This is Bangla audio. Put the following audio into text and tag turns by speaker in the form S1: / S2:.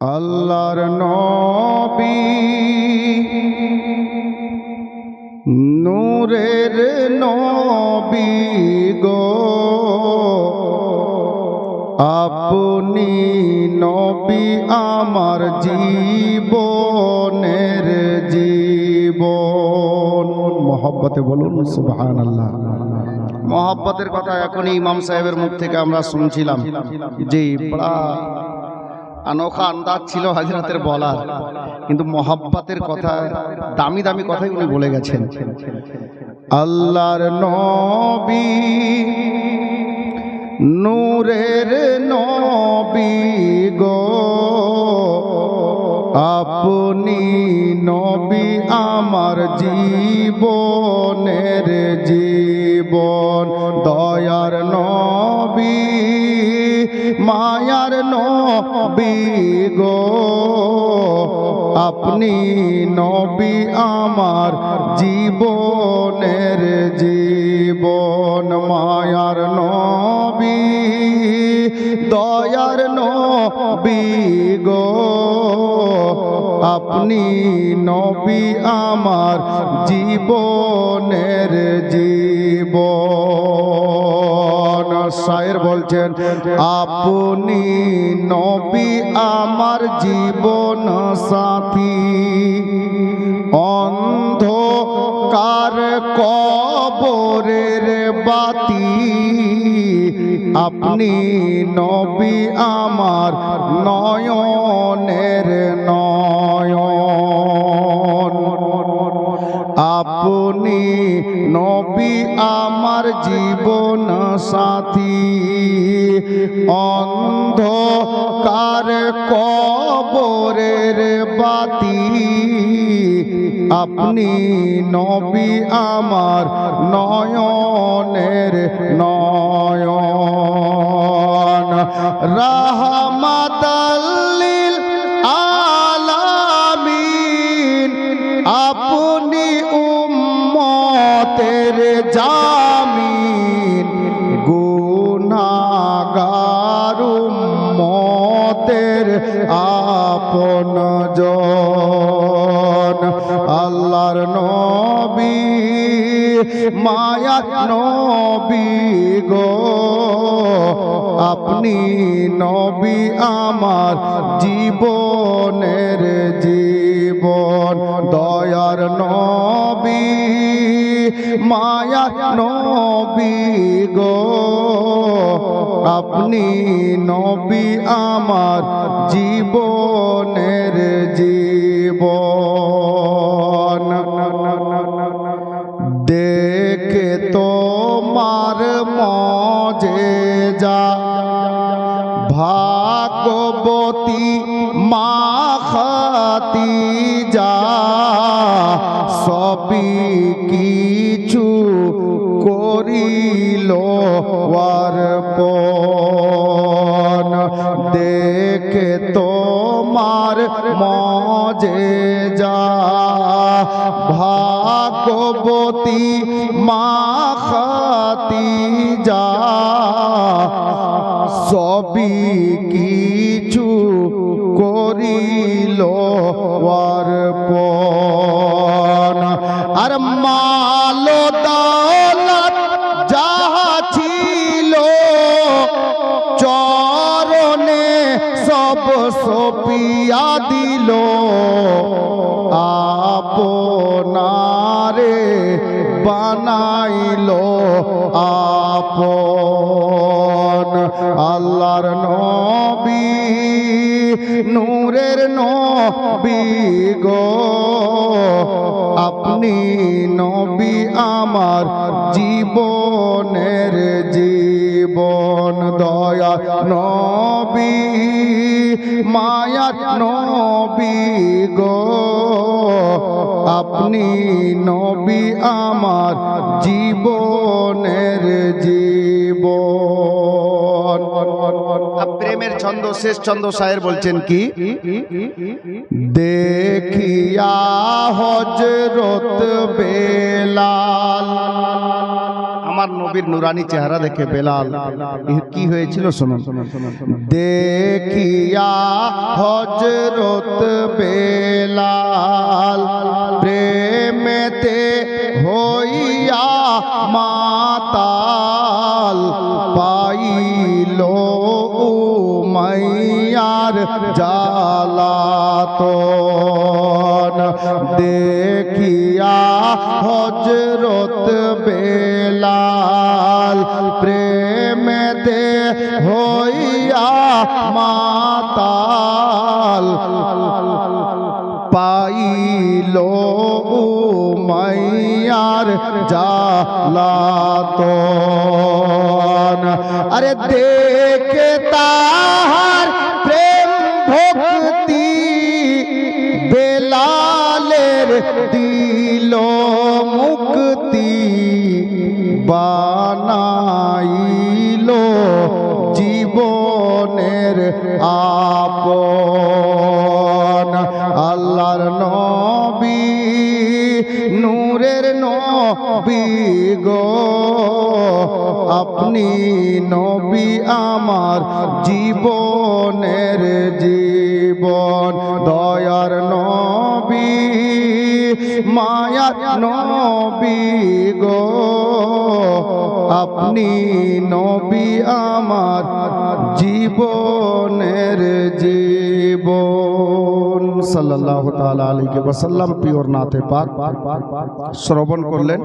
S1: আল্লাহর নবী নূরের নবী গো। আপনি নবী আমার জীবনের জীবন। মোহব্বতে বলুন সুবহান আল্লাহ মহাব্বতের কথা এখনই ইমাম সাহেবের মুখ থেকে আমরা শুনছিলাম যে, বড়া আনোখা আন্দাজ ছিল হাজরাতের বলার, কিন্তু মহাব্বাতের কথা, দামি দামি কথাই উনি বলে গেছেন। আল্লাহর নবী, নূরের নবী গো, আপনি নবী আমার জীবনের জীবন, দয়ার নবী। মায়ার নবী গো। আপনি নবী আমার জীবনের জীবন, মায়ার নবী, দয়ার নবী গো। আপনি নবী আমার জীবনের জীবন। শায়ের বলছেন, আপনি নবী, আমার জীবন সাথী। অন্ধকার কবরের বাতি। আপনি নবী, আমার নয়নের নয়ন। আপনি নবী আমার জীবন সাথী। অন্ধকার কবরের বাতি। আপনি নবী আমার নয়নের নয়ন। রাহমাতাল্লিল উম্মতের আপন আল্লাহর নবী মায়া নবী গো। আপনি নবী আমার জীবনের জীবন। দয়ার নবী মায়া নবী আপনি নবী আমার জীবনের জীবন। দেখে তো তোমার মজে যা। ভাগবতী মা খাতি যা সবই দেখে তোমার মজে যা। ভাগবতী মা খাতি যা সবই কিছু করিল। ওয়ারপন সব সপিয়া দিল। আপনারে বানাইল আপন। আল্লাহর নবী, নূরের নবী গো। আপনি নবী আমার জীবনের জীবন দয়া নবী। মায়া নবী গো। আপনি নবী আমার জীবনের জীবন। প্রেমের ছন্দ শেষ ছন্দ সাহের বলছেন কি? দেখিয়া হজরত বেলাল। আমার নবীর নুরানি চেহারা দেখে বেলাল কি হয়েছিল শুনুন। দেখিয়া হজরত বেলাল প্রেমেতে হইয়া মাতাল পাইল মাইয়ার জালাতন দেখিয়া হজরত বেলাল জালাতন আরে দেখে তাহার প্রেম ভক্তি বেলালের দিল মুক্তি বানাইল জীবনের আপন গো আপনি নবী আমার জীবনের জীবন, দয়ার নবী, মায়ার নবী গো আপনি নবী আমার জীবনের জীবন। সাল্লাল্লাহু তাআলা আলাইহি ওয়াসাল্লাম পিওর নাতে পাক শ্রবণ করলেন।